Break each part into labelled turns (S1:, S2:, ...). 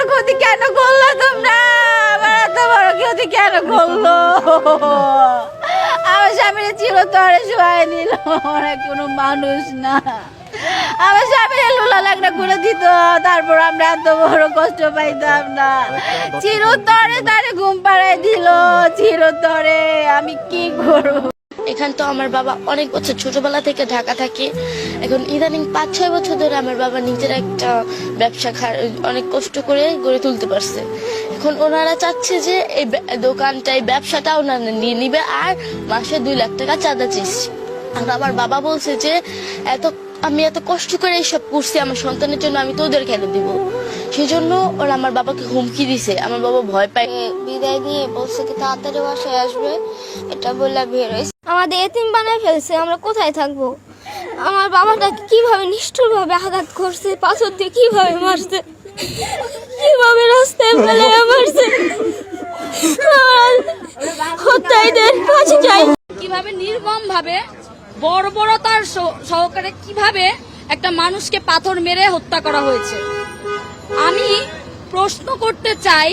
S1: বড় ক্ষতি কেন করল তোমরা? আমার এত বড় ক্ষতি কেন করল? আমার স্বামীর ছিল তরে শোয়াই নিল ওরা কোনো মানুষ না। আমার স্বামীর লোলা লাগনা করে দিত, তারপর আমরা এত বড় কষ্ট পাইতাম না। চিরতরে তারে ঘুম পাড়াই দিল, চিরতরে আমি কি করব?
S2: এখান তো আমার বাবা অনেক বছর ছোটবেলা থেকে ঢাকা থাকে। এখন ইদানিং পাঁচ ছয় বছর ধরে আমার বাবা নিজের একটা ব্যবসা অনেক কষ্ট করে গড়ে তুলতে পারছে। এখন ওনারা চাচ্ছে যে এই দোকানটা, এই ব্যবসাটা ওনারা নিয়ে নিবে আর মাসে দুই লাখ টাকা চাঁদা চেয়েছি আর আমার বাবা বলছে যে, এত, আমি এত কষ্ট করে এইসব করছি আমার সন্তানের জন্য, আমি তোদের কেন দিব? সেই জন্য ওরা আমার বাবাকে হুমকি দিছে। আমার বাবা ভয় পায়।
S3: বিদায় দিয়ে বলছে কি, তাড়াতাড়ি বাসায় আসবে। এটা বলে বের হয়েছে। আমাদের এতিম বানায় ফেলছে, আমরা কোথায় থাকব? আমার বাবাটাকে কীভাবে নিষ্ঠুরভাবে আঘাত করছে, পাথর দিয়ে কীভাবে মারছে, কীভাবে রাস্তায় ফেলে মারছে। আমার হত্যাইদের কাছে চাই।
S4: কীভাবে নির্মম ভাবে বর্বরতার সহকারে কীভাবে একটা মানুষকে পাথর মেরে হত্যা করা হয়েছে? আমি প্রশ্ন করতে চাই,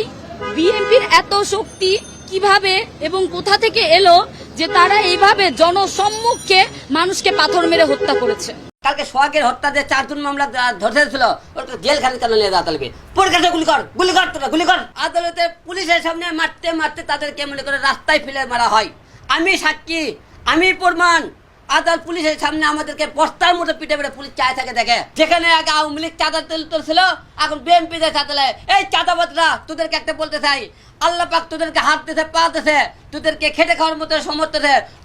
S4: বিএনপির এত শক্তি কীভাবে এবং কোথা থেকে এলো যে তারা এইভাবে জনসম্মুখে মানুষকে পাথর মেরে হত্যা করেছে।
S5: কালকে সোহাগের হত্যা যে চারজন মামলা ধরতে ছিল ওটা জেল খালি কেন নিয়ে যাওয়া আদালতে পরীক্ষা গুলি কর গুলি কর তোরা গুলি কর। আদালতে পুলিশের সামনে মারতে মারতে তাদেরকে মনে করে রাস্তায় ফেলে মারা হয়। আমি সাক্ষী, আমি প্রমাণ আদালত পুলিশের সামনে আমাদেরকে বস্তার মতো পিঠে পিটে পুলিশ চায় থাকে, দেখে। যেখানে আগে আওয়ামী লীগ চাঁদা তুল- তুলছিল, এখন চাঁদা নেয়। এই চাঁদাবাদরা তোদেরকে একটা বলতে চাই। আল্লাহ পাক তোদেরকে হাত দিতে পা দিতে তোদেরকে খেটে খাওয়ার মতো সমর্থ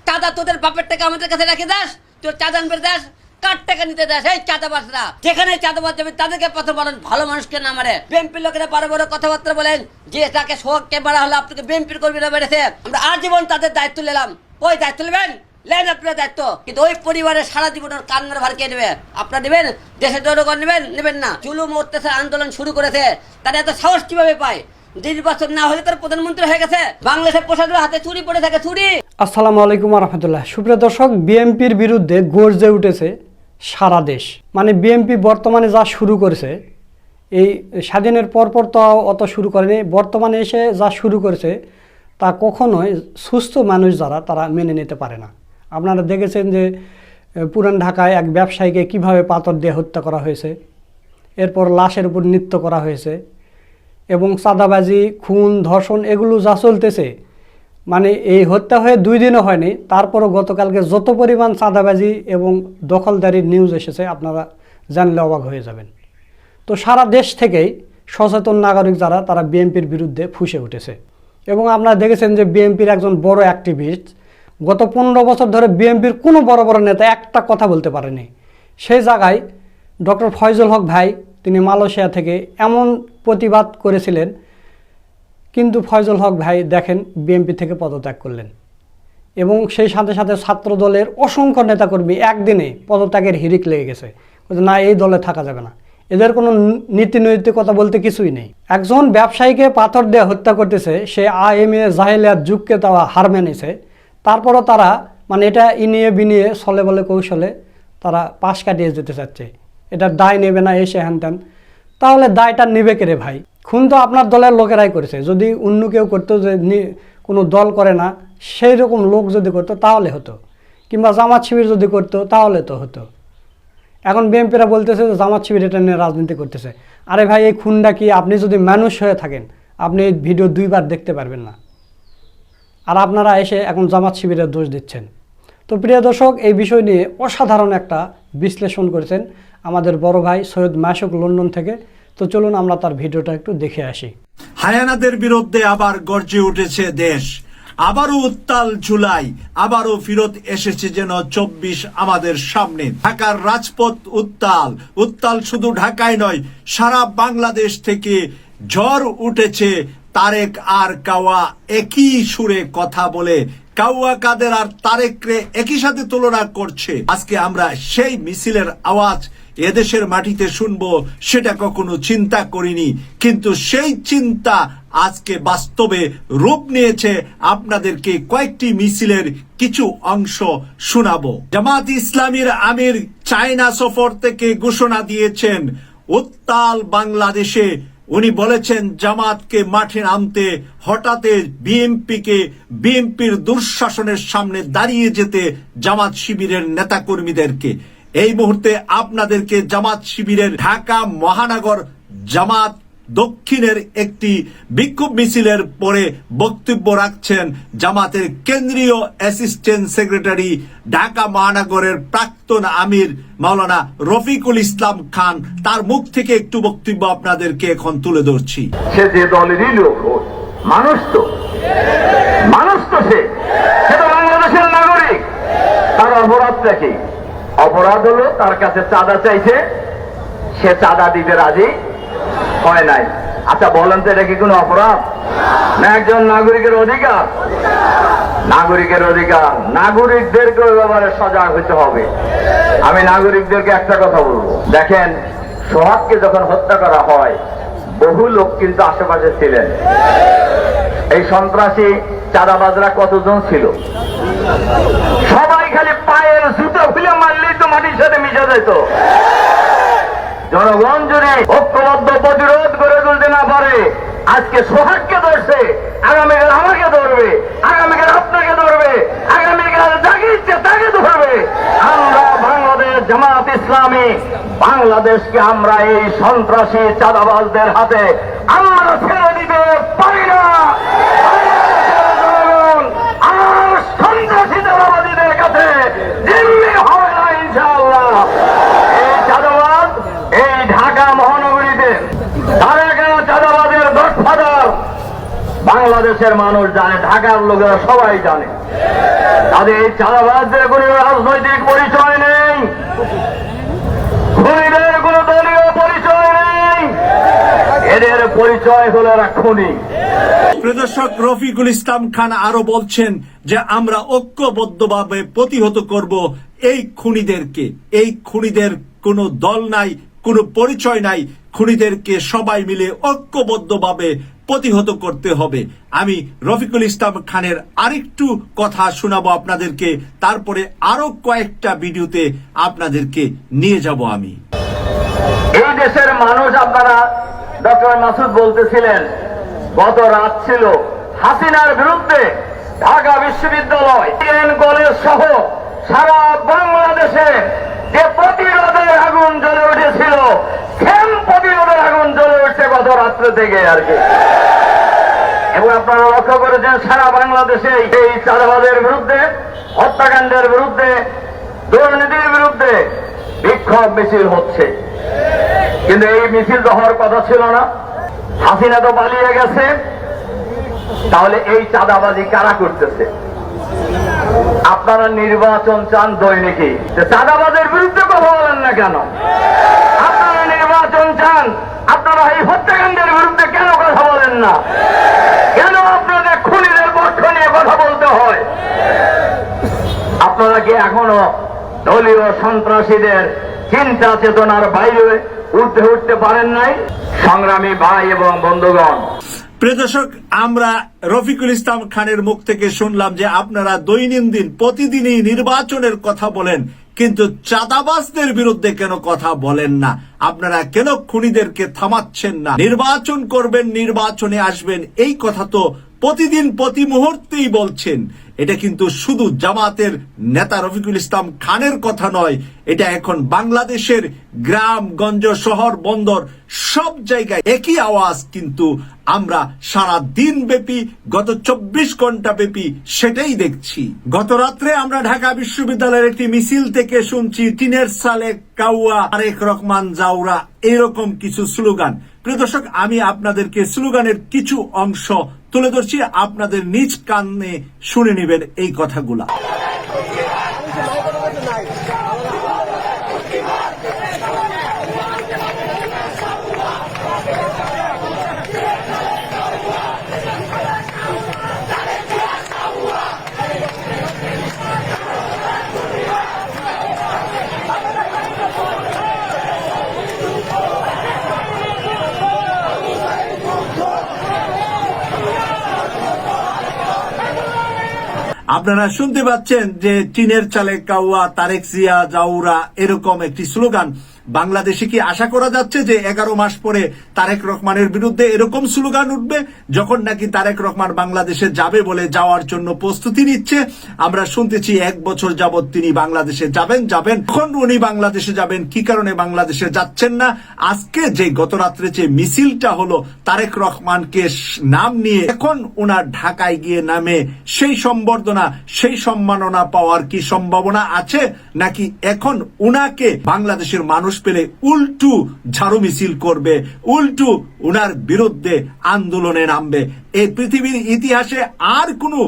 S5: চাঁদা তোদের বাপের টাকা আমাদের কাছে রেখে দাস, তোর চাঁদা আনবে দাস, কার টাকা নিতে দেয় সেই চাঁদাবাসরা যেখানে চাঁদাবাস যাবে, তাদেরকে পথে বলেন, ভালো মানুষকে না মারে? বিএনপির লোকেরা বড় বড় কথাবার্তা বলেন, যে তাকে সোহাগকে মারা হলো, আপনাকে বিএনপির কর্মীরা বেড়েছে আমরা আজীবন তাদের দায়িত্ব নিলাম। ওই দায়িত্ব নেবেন? লেন আপনার দায়িত্ব। কিন্তু ওই পরিবারের সারা জীবনের কান্নার ভার কে নেবে? আপনারা নেবেন? দেশের জনগণ নেবেন? নেবেন না। অত্যাচার আন্দোলন শুরু করেছে। তারা এত সাহস কীভাবে পায়? নির্বাচন না হলে তার প্রধানমন্ত্রী হয়ে গেছে। বাংলাদেশের প্রশাসনের হাতে চুরি পড়ে থাকে চুরি
S6: আসসালামু আলাইকুম রহমতুল্লাহ। সুপ্রিয় দর্শক, বিএনপির বিরুদ্ধে গর্জে উঠেছে সারা দেশ। মানে বিএনপি বর্তমানে যা শুরু করেছে, এই স্বাধীনের পরপর তো অত শুরু করেনি। বর্তমানে এসে যা শুরু করেছে, তা কখনোই সুস্থ মানুষ যারা, তারা মেনে নিতে পারে না। আপনারা দেখেছেন যে পুরান ঢাকায় এক ব্যবসায়ীকে কীভাবে পাথর দিয়ে হত্যা করা হয়েছে, এরপর লাশের উপর নৃত্য করা হয়েছে এবং চাঁদাবাজি, খুন, ধর্ষণ এগুলো যা চলতেছে মানে এই হত্যা হয়ে দুই দিনও হয়নি, তারপরও গতকালকে যত পরিমাণ চাঁদাবাজি এবং দখলদারির নিউজ এসেছে, আপনারা জানলে অবাক হয়ে যাবেন। তো সারা দেশ থেকেই সচেতন নাগরিক যারা, তারা বিএনপির বিরুদ্ধে ফুসে উঠেছে। এবং আপনারা দেখেছেন যে, বিএনপির একজন বড় অ্যাক্টিভিস্ট গত পনেরো বছর ধরে বিএনপির কোনো বড় বড় নেতা একটা কথা বলতে পারেনি। সেই জায়গায় ডক্টর ফয়জুল হক ভাই, তিনি মালয়েশিয়া থেকে এমন প্রতিবাদ করেছিলেন, কিন্তু ফয়জুল হক ভাই দেখেন বিএনপি থেকে পদত্যাগ করলেন। এবং সেই সাথে সাথে ছাত্র দলের অসংখ্য নেতাকর্মী একদিনে পদত্যাগের হিরিক লেগে গেছে। না, এই দলে থাকা যাবে না। এদের কোনো নীতি নৈতিকতা বলতে কিছুই নেই। একজন ব্যবসায়ীকে পাথর দিয়ে হত্যা করতেছে, সে আইএমএ জাহিলিয়াত যুগকে তাওয়া হার মেনেছে। তারপরও তারা মানে এটা ইনিয়ে বিনিয়ে ছলে বলে কৌশলে তারা পাশ কাটিয়ে যেতে চাচ্ছে। এটা দায় নেবে না এসে হ্যান ত্যান। তাহলে দায়টা নেবে কে রে ভাই? খুন তো আপনার দলের লোকেরাই করেছে। যদি অন্য কেউ করতো যে কোনো দল করে না সেই রকম লোক যদি করতো তাহলে হতো। কিংবা জামাত শিবির যদি করতো তাহলে তো হতো। এখন বিএনপিরা বলতেছে যে জামাত শিবির এটা নিয়ে রাজনীতি করতেছে। আরে ভাই, এই খুনটা কি আপনি যদি মানুষ হয়ে থাকেন, আপনি এই ভিডিও দুইবার দেখতে পারবেন না। আর আপনারা এসে এখন জামাত শিবিরের দোষ দিচ্ছেন। তো প্রিয় দর্শক, এই বিষয় নিয়ে অসাধারণ একটা বিশ্লেষণ করেছেন আমাদের বড় ভাই সৈয়দ মাসুক লন্ডন থেকে। তো চলুন আমরা তার ভিডিওটা একটু দেখে আসি।
S7: হায়ানাদের বিরুদ্ধে আবার গর্জে উঠেছে দেশ। আবারও উত্তাল জুলাই আবারও ফিরত এসেছে যেন চব্বিশ আমাদের সামনে। ঢাকার রাজপথ উত্তাল উত্তাল শুধু ঢাকায় নয়, সারা বাংলাদেশ থেকে ঝড় উঠেছে তারেক আর কাওয়া একই সুরে কথা বলে। কাউয়া কাদের আর তারেক রে একই সাথে তুলনা করছে। আজকে আমরা সেই মিছিলের আওয়াজ এদেশের মাটিতে শুনব, সেটা কখনো চিন্তা করিনি। কিন্তু সেই চিন্তা আজকে বাস্তবে রূপ নিয়েছে। আপনাদেরকে কয়েকটি মিছিলের কিছু অংশ শোনাবো। জামাত ইসলামীর আমির চায়না সফর থেকে ঘোষণা দিয়েছেন, উত্তাল বাংলাদেশে উনি বলেছেন, জামাতকে মাঠে নামতে হঠাৎ বিএনপিকে বিএনপির দুঃশাসনের সামনে দাঁড়িয়ে যেতে জামাত শিবিরের নেতাকর্মীদেরকে। এই মুহূর্তে আপনাদেরকে জামাত শিবিরের ঢাকা মহানগর জামাত দক্ষিণের একটি বিক্ষোভ মিছিলের পরে বক্তব্য রাখছেন জামাতের কেন্দ্রীয় অ্যাসিস্ট্যান্ট সেক্রেটারি ঢাকা মহানগরের প্রাক্তন আমির মাওলানা রফিকুল ইসলাম খান। তার মুখ থেকে একটু বক্তব্য আপনাদেরকে এখন তুলে ধরছি।
S8: সে যে দলেরই লোক মানুষ তো। মানুষ তো সে। বাংলাদেশের নাগরিক। তার অপরাধটা কি অপরাধ হলো তার কাছে চাঁদা চাইছে। সে চাঁদা দিতে রাজি। হয় নাই। আচ্ছা বলেন তো এটা কি কোনো অপরাধ? না, একজন নাগরিকের অধিকার। নাগরিকের অধিকার। নাগরিকদেরকে ব্যাপারে সজাগ হতে হবে। আমি নাগরিকদেরকে একটা কথা বলব। দেখেন, সোহাগকে যখন হত্যা করা হয়, বহু লোক কিন্তু আশেপাশে ছিলেন। এই সন্ত্রাসী চাঁদাবাজরা কতজন ছিল? সবাই খালি পায়ের জুতো খুলে মারলেই তো মাটির সাথে মিশে যেত। জনগণ যদি ঐক্যবদ্ধ প্রতিরোধ করে তুলতে না পারে, আজকে সোহাগকে ধরছে আগামীকাল আমাকে ধরবে আগামীকাল আপনাকে ধরবে আগামীকাল যাকে ইচ্ছে তাকে ধরবে। আমরা বাংলাদেশ জামাত ইসলামী, বাংলাদেশকে আমরা এই সন্ত্রাসী চাঁদাবাজদের হাতে আমরা ছেড়ে দিতে পারি না জনগণ আর সন্ত্রাসী চাঁদাবাদীদের কাছে জিম্মি হবে না ইনশাআল্লাহ এই চাঁদাবাদ এই ঢাকা মহানগরীতে তারা কেন চাঁদাবাদের গডফাদার বাংলাদেশের মানুষ জানে, ঢাকার লোকেরা সবাই জানে। তাদের এই চাঁদাবাদদের কোনো রাজনৈতিক পরিচয় নেই। খুনিদের কোনো দলীয় পরিচয় নেই। এদের পরিচয় হলো এরা খুনি।
S7: প্রদর্শক রফিকুল ইসলাম খান আরও বলছেন যে, আমরা ঐক্যবদ্ধভাবে প্রতিহত করব এই খুনিদেরকে। এই খুনিদের কোনো দল নাই, কোনো পরিচয় নাই। খুনিদেরকে সবাই মিলে ঐক্যবদ্ধভাবে প্রতিহত করতে হবে। আমি রফিকুল ইসলাম খানের আরেকটু কথা শোনাবো আপনাদেরকে, তারপরে আরও কয়েকটা ভিডিওতে আপনাদেরকে নিয়ে যাব আমি।
S8: এই দেশের মানুষ আপনারা ডক্টর মাসুদ বলতেছিলেন, গত রাত ছিল হাসিনার বিরুদ্ধে ঢাকা বিশ্ববিদ্যালয় সহ সারা বাংলাদেশে গত থেকে আর কি। এবং আপনারা লক্ষ্য করেছেন, সারা বাংলাদেশে এই চাঁদাবাদের বিরুদ্ধে, হত্যাকাণ্ডের বিরুদ্ধে, দুর্নীতির বিরুদ্ধে বিক্ষোভ মিছিল হচ্ছে। কিন্তু এই মিছিল তো হওয়ার কথা ছিল না। হাসিনা তো পালিয়ে গেছে। তাহলে এই চাঁদাবাজি কারা করতেছে? আপনারা নির্বাচন চান দৈনিকই। চাঁদাবাজের বিরুদ্ধে কথা বলেন না কেন আপনারা নির্বাচন চান আপনারা এই হত্যাকাণ্ডের বিরুদ্ধে কেন কথা বলেন না? কেন আপনাদের খুনিদের পক্ষ নিয়ে কথা বলতে হয়? আপনারা কি এখনও দলীয় সন্ত্রাসীদের চিন্তা চেতনার বাইরে উঠতে উঠতে পারেন নাই? সংগ্রামী ভাই এবং বন্ধুগণ।
S7: প্রিয় দর্শক, আমরা রফিকুল ইসলাম খানের মুখ থেকে শুনলাম যে আপনারা দৈনন্দিন, প্রতিদিনই নির্বাচনের কথা বলেন, কিন্তু চাঁদাবাজদের বিরুদ্ধে কেন কথা বলেন না? আপনারা কেন খুনিদেরকে থামাচ্ছেন না? নির্বাচন করবেন, নির্বাচনে আসবেন, এই কথা তো প্রতিদিন প্রতি মুহূর্তেই বলছেন। এটা কিন্তু শুধু জামাতের নেতা রফিকুল ইসলাম খানের কথা নয়, এটা এখন বাংলাদেশের গ্রাম গঞ্জ শহর বন্দর সব জায়গায় একই আওয়াজ কিন্তু আমরা সারা দিন ব্যাপী, গত চব্বিশ ঘণ্টা ব্যাপী সেটাই দেখছি। গত রাত্রে আমরা ঢাকা বিশ্ববিদ্যালয়ের একটি মিছিল থেকে শুনছি টিনের সালে কাউয়া আরেক রহমান, জাউরা, এরকম কিছু স্লোগান। প্রিয় দর্শক, আমি আপনাদেরকে স্লোগানের কিছু অংশ তুলে ধরছি আপনাদের নিজ কানে শুনে নেবেন এই কথাগুলা। আপনারা শুনতে পাচ্ছেন যে চীনের চালে কাউয়া তারেক জিয়া জাউরা এরকম একটি স্লোগান। বাংলাদেশে কি আশা করা যাচ্ছে যে এগারো মাস পরে তারেক রহমানের বিরুদ্ধে এরকম স্লোগান উঠবে? যখন নাকি তারেক রহমান বাংলাদেশে যাবে বলে যাওয়ার জন্য প্রস্তুতি নিচ্ছে, আমরা শুনতেছি এক বছর যাবৎ তিনি বাংলাদেশে যাবেন যাবেন কখন? উনি বাংলাদেশে যাবেন, কি কারণে বাংলাদেশে যাচ্ছেন না? আজকে যে গত রাত্রে যে মিছিলটা হলো তারেক রহমানকে নাম নিয়ে, এখন ওনার ঢাকায় গিয়ে নামে, সেই সম্বর্ধনা, সেই সম্মাননা পাওয়ার কি সম্ভাবনা আছে? নাকি এখন উনাকে বাংলাদেশের মানুষ পেলে উল্টু ঝাড়ু মিছিল করবে, উল্টু উনার বিরুদ্ধে আন্দোলনে নামবে। এই পৃথিবীর ইতিহাসে আর কোনো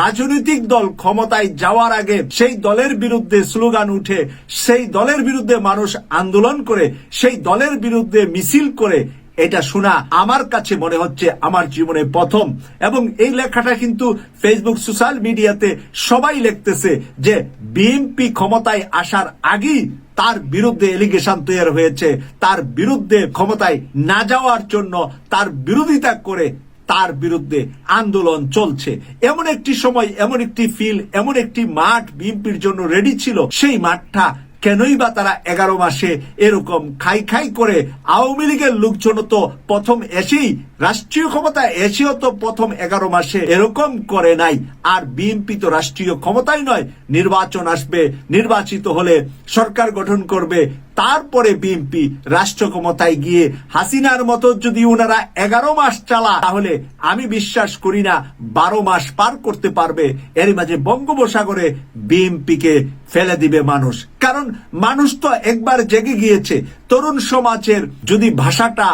S7: রাজনৈতিক দল ক্ষমতায় যাওয়ার আগে সেই দলের বিরুদ্ধে স্লোগান উঠে, সেই দলের বিরুদ্ধে মানুষ আন্দোলন করে, সেই দলের বিরুদ্ধে মিছিল করে, এটা শোনা আমার কাছে মনে হচ্ছে আমার জীবনে প্রথম। এবং এই লেখাটা কিন্তু ফেসবুক সোশ্যাল মিডিয়াতে সবাই লিখতেছে যে, বিএনপি ক্ষমতায় আসার আগেই তার বিরুদ্ধে এলিগেশন তৈরি হয়েছে, তার বিরুদ্ধে ক্ষমতায় না যাওয়ার জন্য তার বিরোধিতা করে তার বিরুদ্ধে আন্দোলন চলছে। এমন একটি সময়, এমন একটি ফিল এমন একটি মাঠ বিএনপির জন্য রেডি ছিল। সেই মাঠটা কেনই বা তারা এগারো মাসে এরকম খাই খাই করে আওয়ামী লীগের লোকজন তো প্রথম এসেই, রাষ্ট্রীয় ক্ষমতা এসেও তো প্রথম এগারো মাসে এরকম করে নাই। আর বিএনপি তো রাষ্ট্রীয় ক্ষমতাই নয়, নির্বাচন আসবে, নির্বাচিত হলে সরকার গঠন করবে। তারপরে বিএনপি রাষ্ট্র ক্ষমতায় গিয়ে হাসিনার মতো যদি ওনারা এগারো মাস চালা তাহলে আমি বিশ্বাস করি না বারো মাস পার করতে পারবে। এর মাঝে বঙ্গোপসাগরে বিএনপিকে ফেলে দিবে মানুষ। কারণ মানুষ তো একবার জেগে গিয়েছে। তরুণ সমাজের যদি ভাষাটা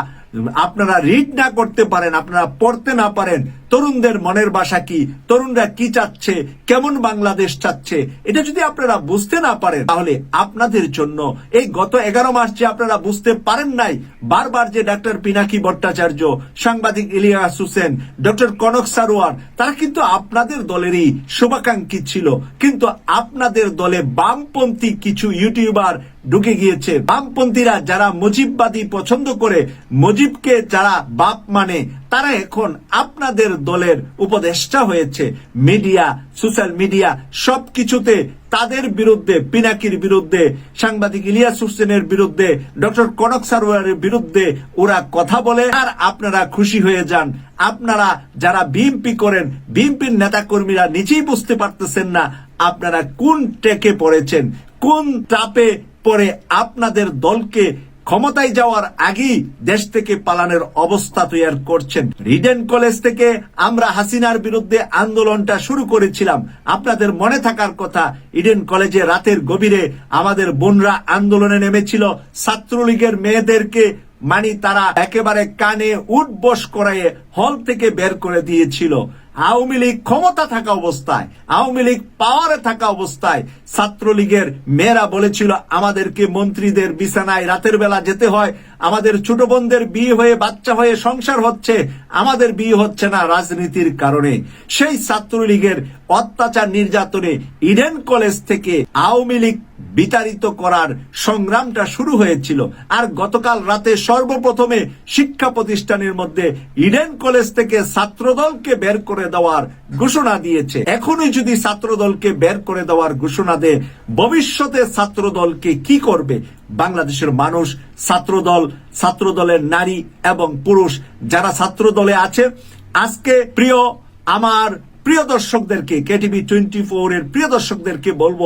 S7: আপনারা রিড না করতে পারেন, আপনারা পড়তে না পারেন তরুণদের মনের বাসা কি? তরুণরা কি চাচ্ছে? কেমন বাংলাদেশ চাচ্ছে? এটা যদি আপনারা বুঝতে না পারেন, তাহলে আপনাদের জন্য এই গত এগারো মাস যে আপনারা বুঝতে পারেন নাই, বারবার যে ডাক্তার পিনাকি ভট্টাচার্য, সাংবাদিক ইলিয়াস হোসেন, ডক্টর কনক সারোয়ার, তারা কিন্তু আপনাদের দলেরই শুভাকাঙ্ক্ষী ছিল। কিন্তু আপনাদের দলে বামপন্থী কিছু ইউটিউবার ঢুকে গিয়েছে। বামপন্থীরা যারা মুজিববাদী পছন্দ করে, মুজিবকে যারা বাপ মানে তারা এখন আপনাদের দলের উপদেষ্টা হয়েছে। মিডিয়া, সোশ্যাল মিডিয়া সবকিছুতে তাদের বিরুদ্ধে, পিনাকির বিরুদ্ধে, সাংবাদিক ইলিয়াস হোসেনের বিরুদ্ধে, ডক্টর কনক সারোয়ারের বিরুদ্ধে ওরা কথা বলে। আর আপনারা খুশি হয়ে যান। আপনারা যারা বিএমপি করেন, বিএমপির নেতা কর্মীরা নিজেই বুঝতে পারতেছেন না আপনারা কোন টেকে পড়েছেন, কোন চাপে পরে আপনাদের দলকে ক্ষমতায় যাওয়ার আগেই দেশ থেকে পালানোর অবস্থা তৈরি করছেন। রিডেন কলেজ থেকে আমরা হাসিনার বিরুদ্ধে আন্দোলনটা শুরু করেছিলাম। আপনাদের মনে থাকার কথা ইডেন কলেজে রাতের গভীরে আমাদের বোনরা আন্দোলনে নেমেছিল। ছাত্রলীগের মেয়েদেরকে মানে তারা একেবারে কানে উঠবস করায় হল থেকে বের করে দিয়েছিল। আওয়ামী লীগ ক্ষমতা থাকা অবস্থায়, আওয়ামী লীগ পাওয়ারে থাকা অবস্থায় ছাত্রলীগের মেয়েরা বলেছিল, আমাদেরকে মন্ত্রীদের বিছানায় রাতের বেলা যেতে হয়। আমাদের ছোট বোনদের বিয়ে হয়ে বাচ্চা হয়ে সংসার হচ্ছে। আমাদের বিয়ে হচ্ছে না রাজনীতির কারণে। সেই ছাত্রলীগের অত্যাচার নির্যাতনে ইডেন কলেজ থেকে আওয়ামী লীগ বিতাড়িত করার সংগ্রামটা শুরু হয়েছিল। আর গতকাল রাতে সর্বপ্রথমে শিক্ষা প্রতিষ্ঠানের মধ্যে ইডেন কলেজ থেকে ছাত্রদলকে বের করে দেওয়ার ঘোষণা দিয়েছে। এখনই যদি ছাত্রদলকে বের করে দেওয়ার ঘোষণা দেয়, ভবিষ্যতে ছাত্রদলকে কি করবে? বাংলাদেশের মানুষ, ছাত্রদল, ছাত্রদলের নারী এবং পুরুষ, যারা ছাত্রদলে আছে, আজকে প্রিয় আমার প্রিয় দর্শকদেরকে, কেটিভি টোয়েন্টি ফোর এর প্রিয় দর্শকদেরকে বলব,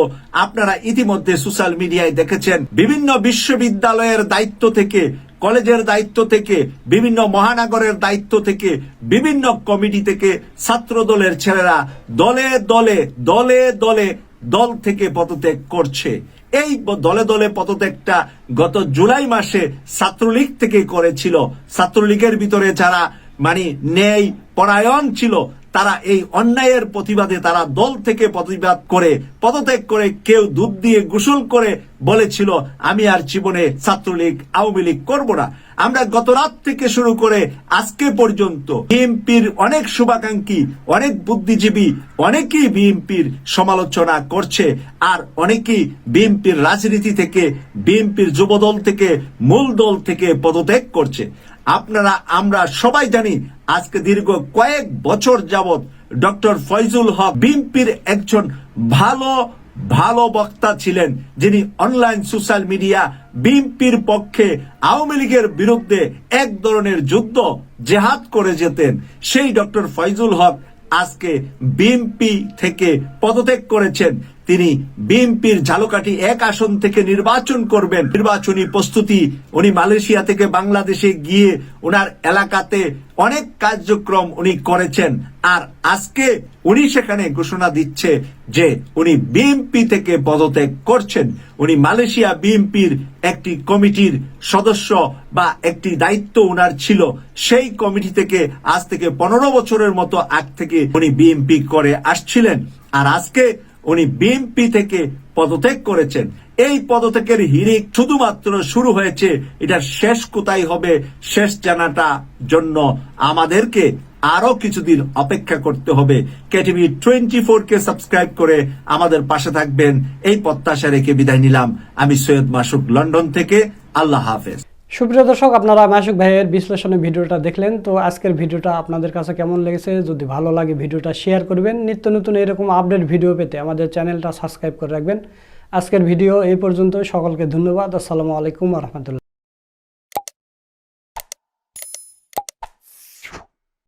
S7: আপনারা ইতিমধ্যে সোশ্যাল মিডিয়ায় দেখেছেন, বিভিন্ন বিশ্ববিদ্যালয়ের দায়িত্ব থেকে, কলেজের দায়িত্ব থেকে, বিভিন্ন মহানগরের দায়িত্ব থেকে, বিভিন্ন কমিটি থেকে ছাত্র দলের ছেলেরা দলে দলে দলে দলে দল থেকে পদত্যাগ করছে। এই দলে দলে পদত্যাগটা গত জুলাই মাসে ছাত্রলীগ থেকে করেছিল। ছাত্রলীগের ভিতরে যারা মানে ন্যায় পরায়ণ ছিল তারা এই অন্যায়ের প্রতিবাদে তারা দল থেকে প্রতিবাদ করে, পদত্যাগ করে কেউ দুধ দিয়ে গোসল করে বলেছিল, আমি আর জীবনে ছাত্রলীগ, আওয়ামী লীগ করব না। আমরা গত রাত থেকে শুরু করে আজকে পর্যন্ত বিএনপির অনেক শুভাকাঙ্ক্ষী, অনেক বুদ্ধিজীবী, অনেকেই বিএনপির সমালোচনা করছে আর অনেকেই বিএনপির রাজনীতি থেকে, বিএনপির যুবদল থেকে, মূল দল থেকে পদত্যাগ করছে। আপনারা, আমরা সবাই জানি আজকে দীর্ঘ কয়েক বছর যাবত ডক্টর ফয়জুল হক বিএনপির একজন ভালো ভালো বক্তা ছিলেন, যিনি অনলাইন সোশ্যাল মিডিয়া বিএনপির পক্ষে আওয়ামী লীগের বিরুদ্ধে এক ধরনের যুদ্ধ জেহাদ করে যেতেন। সেই ডক্টর ফয়জুল হক আজকে বিএনপি থেকে পদত্যাগ করেছেন। তিনি বিএনপির ঝালকাঠি এক আসন থেকে নির্বাচন করবেন। নির্বাচনী প্রস্তুতি, উনি মালয়েশিয়া থেকে বাংলাদেশে গিয়ে ওনার এলাকাতে অনেক কার্যক্রম উনি করেছেন। আর আজকে উনি সেখানে ঘোষণা দিচ্ছে যে উনি বিএনপি থেকে পদত্যাগ করছেন। উনি মালয়েশিয়া বিএনপির একটি কমিটির সদস্য বা একটি দায়িত্ব উনার ছিল। সেই কমিটি থেকে আজ থেকে পনেরো বছরের মতো আগ থেকে উনি বিএনপি করে আসছিলেন। আর আজকে উনি বিএনপি থেকে পদত্যাগ করেছেন। এই পদত্যাগের হিরিক শুধুমাত্র শুরু হয়েছে, এটা শেষ কোথায় হবে, শেষ জানাটা জন্য আমাদেরকে আরও কিছুদিন অপেক্ষা করতে হবে। কেটিভি টোয়েন্টি ফোর কে সাবস্ক্রাইব করে আমাদের পাশে থাকবেন। এই প্রত্যাশা রেখে বিদায় নিলাম। আমি সৈয়দ মাসুক লন্ডন থেকে, আল্লাহ হাফেজ।
S6: সুপ্রিয় দর্শক, আপনারা মাসুক ভাইয়ের বিশ্লেষণে ভিডিওটা দেখলেন। তো আজকের ভিডিওটা আপনাদের কাছে কেমন লেগেছে? যদি ভালো লাগে ভিডিওটা শেয়ার করবেন। নিত্য নতুন এরকম আপডেট ভিডিও পেতে আমাদের চ্যানেলটা সাবস্ক্রাইব করে রাখবেন। আজকের ভিডিও এই পর্যন্ত সকলকে ধন্যবাদ। আসসালামু আলাইকুম রহমতুল্লাহ।